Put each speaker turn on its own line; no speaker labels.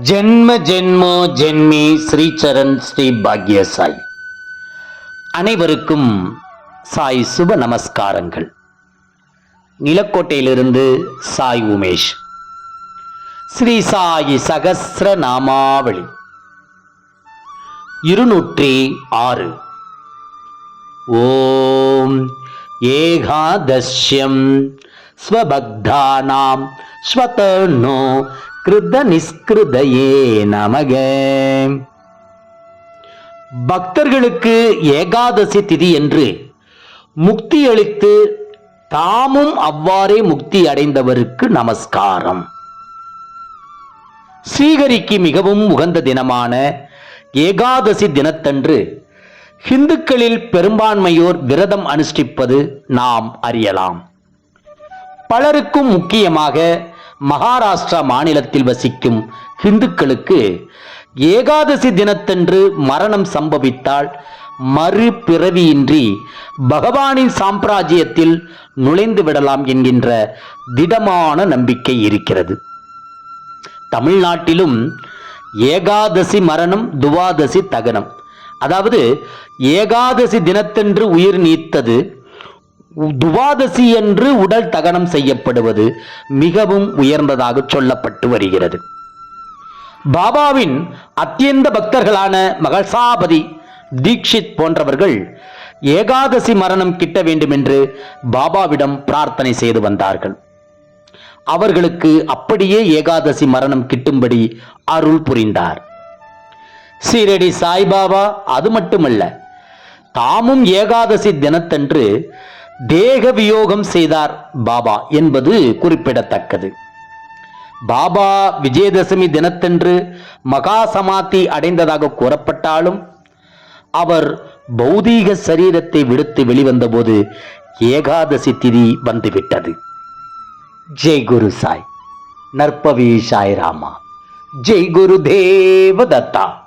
ஜென்ம ஜென்மோ ஜென்மி ஸ்ரீச்சரண் ஸ்ரீ பாக்ய சாய் அனைவருக்கும் சாய் சுப நமஸ்காரங்கள். நிலக்கோட்டையிலிருந்து சாய் உமேஷ். ஸ்ரீ சாயி சகசிர நாமாவளி. இருநூற்றி ஆறு. ஓம் ஏகாதஷ்யம் ஸ்வபக்தானாம் ஸ்வதனோ கிருத நிஸ்கிருதையே நமக. பக்தர்களுக்கு ஏகாதசி திதி என்று முக்தி அளித்து தாமும் அவ்வாறே முக்தி அடைந்தவருக்கு நமஸ்காரம். ஸ்ரீகரிக்கு மிகவும் உகந்த தினமான ஏகாதசி தினத்தன்று ஹிந்துக்களில் பெரும்பான்மையோர் விரதம் அனுஷ்டிப்பது நாம் அறியலாம். பலருக்கும் முக்கியமாக மகாராஷ்டிரா மாநிலத்தில் வசிக்கும் ஹிந்துக்களுக்கு ஏகாதசி தினத்தன்று மரணம் சம்பவித்தால் மறு பிறவியின்றி பகவானின் சாம்ராஜ்யத்தில் நுழைந்து விடலாம் என்கின்ற திடமான நம்பிக்கை இருக்கிறது. தமிழ்நாட்டிலும் ஏகாதசி மரணம் துவாதசி தகனம். அதாவது ஏகாதசி தினத்தன்று உயிர் நீத்தது துவாதசி என்று உடல் தகனம் செய்யப்படுவது மிகவும் உயர்ந்ததாக சொல்லப்பட்டு வருகிறது. பாபாவின் அத்தியந்த பக்தர்களான மகசாபதி தீக்ஷித் போன்றவர்கள் ஏகாதசி மரணம் கிட்ட வேண்டும் என்று பாபாவிடம் பிரார்த்தனை செய்து வந்தார்கள். அவர்களுக்கு அப்படியே ஏகாதசி மரணம் கிட்டும்படி அருள் புரிந்தார். சீரடி சாய்பாபா அது மட்டுமல்ல தாமும் ஏகாதசி தினத்தன்று தேக வியோகம் செய்தார் பாபா என்பது குறிப்பிடத்தக்கது. பாபா விஜயதசமி தினத்தன்று மகா சமாதி அடைந்ததாக கூறப்பட்டாலும் அவர் பௌதீக சரீரத்தை விடுத்து வெளிவந்தபோது ஏகாதசி திதி வந்துவிட்டது. ஜெய் குரு சாய். நற்பவி சாய் ராமா. ஜெய் குரு தேவ தத்தா